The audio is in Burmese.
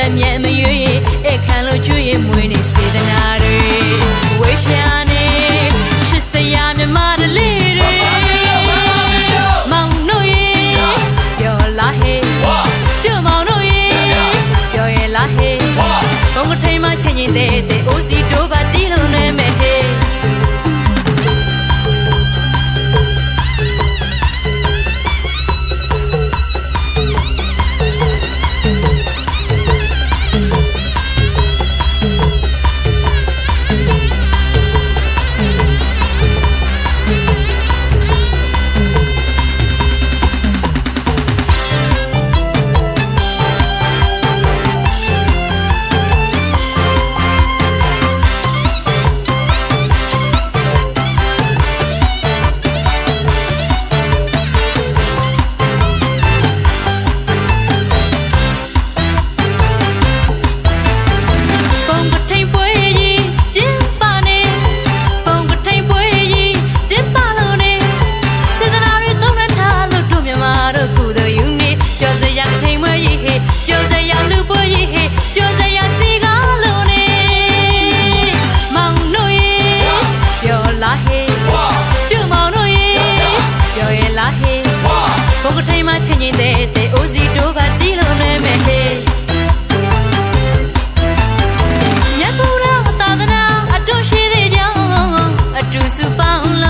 လက်မြဲမရွေး ကိုကိုထိုင်မှချင်းချင်းတဲ့တဲ့အိုစီတို့ပါတီးလို့လဲမယ်လေမြတ်ဗုဒ္ဓသာသနာအတူရှိတဲ့ကြောင်းအတူစုပေါင်းလို့